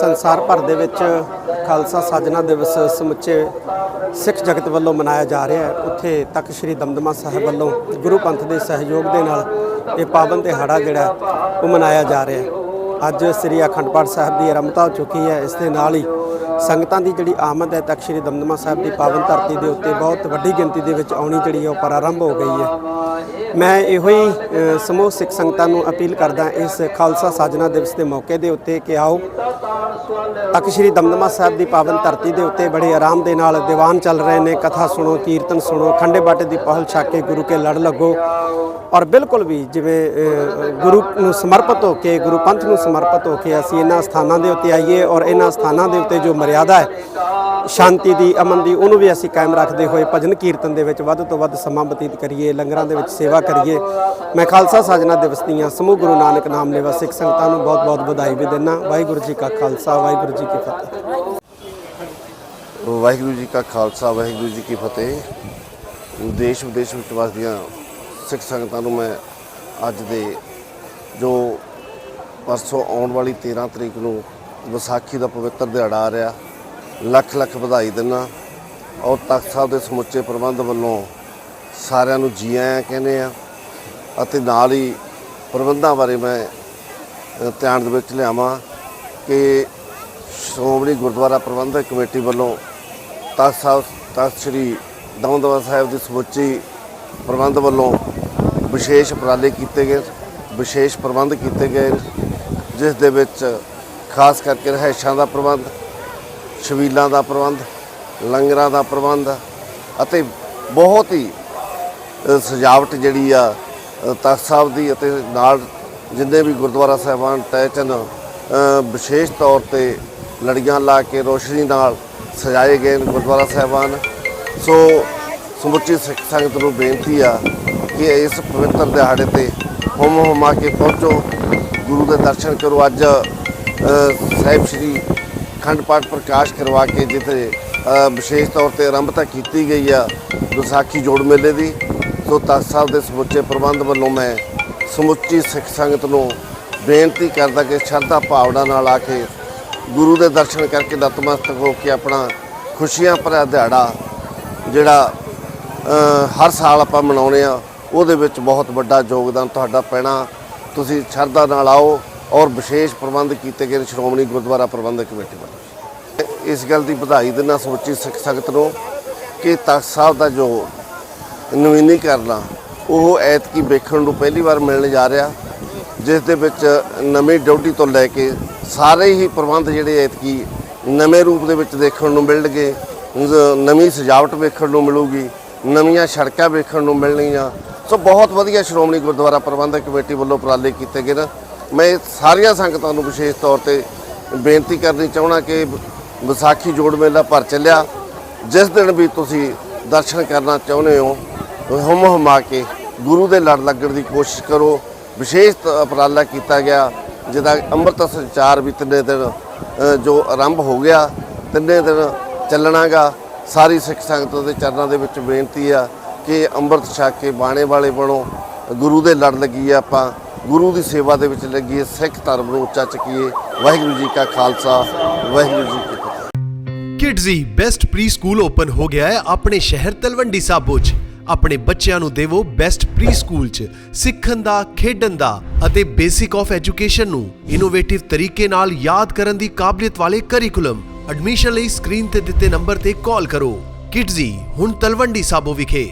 ਸੰਸਾਰ ਭਰ ਦੇ ਵਿੱਚ ਖਾਲਸਾ ਸਾਜਨਾ ਦਿਵਸ ਸਮੁੱਚੇ ਸਿੱਖ ਜਗਤ ਵੱਲੋਂ ਮਨਾਇਆ ਜਾ ਰਿਹਾ ਹੈ। ਉੱਥੇ ਤੱਕ ਸ੍ਰੀ ਦਮਦਮਾ ਸਾਹਿਬ ਵੱਲੋਂ ਗੁਰੂ ਪੰਥ ਦੇ ਸਹਿਯੋਗ ਦੇ ਨਾਲ ਇਹ ਪਾਵਨ ਦਿਹਾੜਾ ਜਿਹੜਾ ਉਹ ਮਨਾਇਆ ਜਾ ਰਿਹਾ ਹੈ। ਅੱਜ ਸ੍ਰੀ ਅਖੰਡ ਪਾਠ ਸਾਹਿਬ ਦੀ ਆਰੰਭਤਾ ਹੋ ਚੁੱਕੀ ਹੈ। ਇਸ ਦੇ ਨਾਲ ਹੀ ਸੰਗਤਾਂ ਦੀ ਜਿਹੜੀ ਆਮਦ ਹੈ, ਤੱਕ ਸ੍ਰੀ ਦਮਦਮਾ ਸਾਹਿਬ ਦੀ ਪਾਵਨ ਧਰਤੀ ਦੇ ਉੱਤੇ ਬਹੁਤ ਵੱਡੀ ਗਿਣਤੀ ਦੇ ਵਿੱਚ ਆਉਣੀ ਜਿਹੜੀ ਹੈ ਉਹ ਪ੍ਰਾਰੰਭ ਹੋ ਗਈ ਹੈ। ਮੈਂ ਇਹੋ ਹੀ ਸਮੂਹ ਸਿੱਖ ਸੰਗਤਾਂ ਨੂੰ ਅਪੀਲ ਕਰਦਾ ਇਸ ਖਾਲਸਾ ਸਾਜਨਾ ਦਿਵਸ ਦੇ ਮੌਕੇ ਦੇ ਉੱਤੇ ਕਿ ਆਓ ਤੱਕ ਸ੍ਰੀ ਦਮਦਮਾ ਸਾਹਿਬ ਦੀ ਪਾਵਨ ਧਰਤੀ ਦੇ ਉੱਤੇ ਬੜੇ ਆਰਾਮ ਦੇ ਨਾਲ ਦੀਵਾਨ ਚੱਲ ਰਹੇ ਨੇ, ਕਥਾ ਸੁਣੋ, ਕੀਰਤਨ ਸੁਣੋ, ਖੰਡੇ ਬਾਟੇ ਦੀ ਪਹਲ ਛੱਕ ਕੇ ਗੁਰੂ ਕੇ ਲੜ ਲੱਗੋ। ਔਰ ਬਿਲਕੁਲ ਵੀ ਜਿਵੇਂ ਗੁਰੂ ਨੂੰ ਸਮਰਪਿਤ ਹੋ ਕੇ, ਗੁਰੂ ਪੰਥ ਨੂੰ ਸਮਰਪਿਤ ਹੋ ਕੇ ਅਸੀਂ ਇਹਨਾਂ ਸਥਾਨਾਂ ਦੇ ਉੱਤੇ ਆਈਏ ਔਰ ਇਹਨਾਂ ਸਥਾਨਾਂ ਦੇ ਉੱਤੇ ਜੋ ਮਰਿਆਦਾ ਹੈ, ਸ਼ਾਂਤੀ ਦੀ, ਅਮਨ ਦੀ, ਉਹਨੂੰ ਵੀ ਅਸੀਂ ਕਾਇਮ ਰੱਖਦੇ ਹੋਏ ਭਜਨ ਕੀਰਤਨ ਦੇ ਵਿੱਚ ਵੱਧ ਤੋਂ ਵੱਧ ਸਮਾਂ ਬਤੀਤ ਕਰੀਏ, ਲੰਗਰਾਂ ਦੇ ਵਿੱਚ ਸੇਵਾ ਕਰੀਏ। ਮੈਂ ਖਾਲਸਾ ਸਾਜਨਾ ਦਿਵਸ ਦੀਆਂ ਸਮੂਹ ਗੁਰੂ ਨਾਨਕ ਨਾਮ ਲੇਵਾ ਸਿੱਖ ਸੰਗਤਾਂ ਨੂੰ ਬਹੁਤ ਬਹੁਤ ਵਧਾਈ ਵੀ ਦਿੰਦਾ। ਵਾਹਿਗੁਰੂ ਜੀ ਕਾ ਖਾਲਸਾ, ਵਾਹਿਗੁਰੂ ਜੀ ਕੀ ਫਤਿਹ। ਵਾਹਿਗੁਰੂ ਜੀ ਕਾ ਖਾਲਸਾ, ਵਾਹਿਗੁਰੂ ਜੀ ਕੀ ਫਤਿਹ। ਦੇਸ਼ ਵਿਦੇਸ਼ ਵਿੱਚ ਵਸਦੀਆਂ ਸਿੱਖ ਸੰਗਤਾਂ ਨੂੰ ਮੈਂ ਅੱਜ ਦੇ ਜੋ ਪਰਸੋਂ ਆਉਣ ਵਾਲੀ 13 ਤਰੀਕ ਨੂੰ ਵਿਸਾਖੀ ਦਾ ਪਵਿੱਤਰ ਦਿਹਾੜਾ ਆ ਰਿਹਾ, ਲੱਖ ਲੱਖ ਵਧਾਈ ਦਿੰਦਾ। ਔਰ ਤਖਤ ਸਾਹਿਬ ਦੇ ਸਮੁੱਚੇ ਪ੍ਰਬੰਧ ਵੱਲੋਂ ਸਾਰਿਆਂ ਨੂੰ ਜੀ ਆਇਆਂ ਕਹਿੰਦੇ ਆ। ਅਤੇ ਨਾਲ ਹੀ ਪ੍ਰਬੰਧਾਂ ਬਾਰੇ ਮੈਂ ਧਿਆਨ ਦੇ ਵਿੱਚ ਲਿਆਵਾਂ ਕਿ ਸ਼੍ਰੋਮਣੀ ਗੁਰਦੁਆਰਾ ਪ੍ਰਬੰਧਕ ਕਮੇਟੀ ਵੱਲੋਂ ਤਖਤ ਸਾਹਿਬ ਤਖਤ ਸ੍ਰੀ ਦਮਦਮਾ ਸਾਹਿਬ ਦੀ ਸਮੁੱਚੀ ਪ੍ਰਬੰਧ ਵੱਲੋਂ ਵਿਸ਼ੇਸ਼ ਉਪਰਾਲੇ ਕੀਤੇ ਗਏ, ਵਿਸ਼ੇਸ਼ ਪ੍ਰਬੰਧ ਕੀਤੇ ਗਏ, ਜਿਸ ਦੇ ਵਿੱਚ ਖਾਸ ਕਰਕੇ ਰਹਿਸ਼ਾਂ ਦਾ ਪ੍ਰਬੰਧ ਛਵੀਲਾਂ ਦਾ ਪ੍ਰਬੰਧ, ਲੰਗਰਾਂ ਦਾ ਪ੍ਰਬੰਧ ਅਤੇ ਬਹੁਤ ਹੀ ਸਜਾਵਟ ਜਿਹੜੀ ਆ ਤਖ਼ਤ ਸਾਹਿਬ ਦੀ ਅਤੇ ਨਾਲ ਜਿੰਨੇ ਵੀ ਗੁਰਦੁਆਰਾ ਸਾਹਿਬਾਨ ਟੈਚਨ ਅ, ਵਿਸ਼ੇਸ਼ ਤੌਰ ਤੇ ਲੜੀਆਂ ਲਾ ਕੇ ਰੋਸ਼ਨੀ ਨਾਲ ਸਜਾਏ ਗਏ ਨੇ ਗੁਰਦੁਆਰਾ ਸਾਹਿਬਾਨ। ਸੋ ਸਮੁੱਚੀ ਸਿੱਖ ਸੰਗਤ ਨੂੰ ਬੇਨਤੀ ਆ ਕਿ ਇਸ ਪਵਿੱਤਰ ਦਿਹਾੜੇ ਤੇ ਹੁਮ ਹੁਮਾ ਕੇ ਪਹੁੰਚੋ। ਗੁਰੂ ਦੇ ਦਰਸ਼ਨ ਕਰੋ। ਅੱਜ ਸਾਹਿਬ ਸ੍ਰੀ ਖੰਡ ਪਾਠ ਪ੍ਰਕਾਸ਼ ਕਰਵਾ ਕੇ ਜਿੱਥੇ ਵਿਸ਼ੇਸ਼ ਤੌਰ ਤੇ ਆਰੰਭਤਾ ਕੀਤੀ ਗਈ ਆ ਵਿਸਾਖੀ ਜੋੜ ਮੇਲੇ ਦੀ। ਸੋ ਤਖ਼ਤ ਸਾਹਿਬ ਦੇ ਸਮੁੱਚੇ ਪ੍ਰਬੰਧ ਵੱਲੋਂ ਮੈਂ ਸਮੁੱਚੀ ਸਿੱਖ ਸੰਗਤ ਨੂੰ ਬੇਨਤੀ ਕਰਦਾ ਕਿ ਸ਼ਰਧਾ ਭਾਵਨਾ ਨਾਲ ਆ ਕੇ ਗੁਰੂ ਦੇ ਦਰਸ਼ਨ ਕਰਕੇ ਨਤਮਸਤਕ ਹੋ ਕੇ ਆਪਣਾ ਖੁਸ਼ੀਆਂ ਭਰਿਆ ਦਿਹਾੜਾ ਜਿਹੜਾ ਹਰ ਸਾਲ ਆਪਾਂ ਮਨਾਉਂਦੇ ਆ ਉਹਦੇ ਵਿੱਚ ਬਹੁਤ ਵੱਡਾ ਯੋਗਦਾਨ ਤੁਹਾਡਾ ਪੈਣਾ। ਤੁਸੀਂ ਸ਼ਰਧਾ ਨਾਲ ਆਓ ਔਰ ਵਿਸ਼ੇਸ਼ ਪ੍ਰਬੰਧ ਕੀਤੇ ਗਏ ਨੇ, ਸ਼੍ਰੋਮਣੀ ਗੁਰਦੁਆਰਾ ਪ੍ਰਬੰਧਕ ਕਮੇਟੀ ਵੱਲੋਂ। ਇਸ ਗੱਲ ਦੀ ਵਧਾਈ ਦਿੰਦਾ ਸਮੁੱਚੀ ਸਿੱਖ ਸੰਗਤ ਨੂੰ ਕਿ ਤਖ਼ਤ ਸਾਹਿਬ ਦਾ ਜੋ ਨਵੀਨੀਕਰਨ ਆ ਉਹ ਐਤਕੀ ਵੇਖਣ ਨੂੰ ਪਹਿਲੀ ਵਾਰ ਮਿਲਣ ਜਾ ਰਿਹਾ, ਜਿਸ ਦੇ ਵਿੱਚ ਨਵੀਂ ਡਿਊਟੀ ਤੋਂ ਲੈ ਕੇ ਸਾਰੇ ਹੀ ਪ੍ਰਬੰਧ ਜਿਹੜੇ ਐਤਕੀ ਨਵੇਂ ਰੂਪ ਦੇ ਵਿੱਚ ਦੇਖਣ ਨੂੰ ਮਿਲਣਗੇ ਨਵੀਂ ਸਜਾਵਟ ਵੇਖਣ ਨੂੰ ਮਿਲੂਗੀ, ਨਵੀਆਂ ਸੜਕਾਂ ਵੇਖਣ ਨੂੰ ਮਿਲਣਗੀਆਂ। ਸੋ ਬਹੁਤ ਵਧੀਆ ਸ਼੍ਰੋਮਣੀ ਗੁਰਦੁਆਰਾ ਪ੍ਰਬੰਧਕ ਕਮੇਟੀ ਵੱਲੋਂ ਉਪਰਾਲੇ ਕੀਤੇ ਗਏ ਨੇ। ਮੈਂ ਸਾਰੀਆਂ ਸੰਗਤਾਂ ਨੂੰ ਵਿਸ਼ੇਸ਼ ਤੌਰ ਤੇ ਬੇਨਤੀ ਕਰਨੀ ਚਾਹਣਾ ਕਿ ਵਿਸਾਖੀ ਜੋੜ ਮੇਲਾ ਭਰ ਚੱਲਿਆ। ਜਿਸ ਦਿਨ ਵੀ ਤੁਸੀਂ ਦਰਸ਼ਨ ਕਰਨਾ ਚਾਹੁੰਦੇ ਹੋ ਹੁਮ ਹੁਮਾ ਕੇ ਗੁਰੂ ਦੇ ਲੜ ਲੱਗਣ ਦੀ ਕੋਸ਼ਿਸ਼ ਕਰੋ। ਵਿਸ਼ੇਸ਼ ਉਪਰਾਲਾ ਕੀਤਾ ਗਿਆ ਜਿਹਦਾ ਅੰਮ੍ਰਿਤ ਸੰਚਾਰ ਵੀ ਤਿੰਨੇ ਦਿਨ ਜੋ ਆਰੰਭ ਹੋ ਗਿਆ, ਤਿੰਨੇ ਦਿਨ ਚੱਲਣਾਗਾ। ਸਾਰੀ ਸਿੱਖ ਸੰਗਤ ਦੇ ਚਰਨਾਂ ਦੇ ਵਿੱਚ ਬੇਨਤੀ ਆ ਕਿ ਅੰਮ੍ਰਿਤ ਛਕ ਕੇ ਬਾਣੇ ਵਾਲੇ ਬਣੋ। ਗੁਰੂ ਦੇ ਲੜ ਲੱਗੀਏ ਆਪਾਂ, ਗੁਰੂ ਦੀ ਸੇਵਾ ਦੇ ਵਿੱਚ ਲੱਗੀਏ, ਸਿੱਖ ਧਰਮ ਨੂੰ ਉੱਚਾ ਚੱਕੀਏ। ਵਾਹਿਗੁਰੂ ਜੀ ਕਾ Khalsa, Waheguru ji Kidzee best pre school open ਹੋ ਗਿਆ ਹੈ ਆਪਣੇ ਸ਼ਹਿਰ ਤਲਵੰਡੀ ਸਾਬੋ 'ਚ। ਆਪਣੇ ਬੱਚਿਆਂ ਨੂੰ ਦੇਵੋ ਬੈਸਟ ਪ੍ਰੀ ਸਕੂਲ 'ਚ। ਸਿੱਖਣ ਦਾ, ਖੇਡਣ ਦਾ ਅਤੇ ਬੇਸਿਕ ਆਫ ਐਜੂਕੇਸ਼ਨ ਨੂੰ ਇਨੋਵੇਟਿਵ ਤਰੀਕੇ ਨਾਲ ਯਾਦ ਕਰਨ ਦੀ ਕਾਬਲੀਅਤ ਵਾਲੇ ਕਰਿਕੂਲਮ ਐਡਮਿਸ਼ਨ ਲਈ ਸਕਰੀਨ ਤੇ ਦਿੱਤੇ ਨੰਬਰ ਤੇ ਕਾਲ ਕਰੋ। ਕਿਡਜ਼ੀ ਹੁਣ ਤਲਵੰਡੀ ਸਾਬੋ ਵਿਖੇ।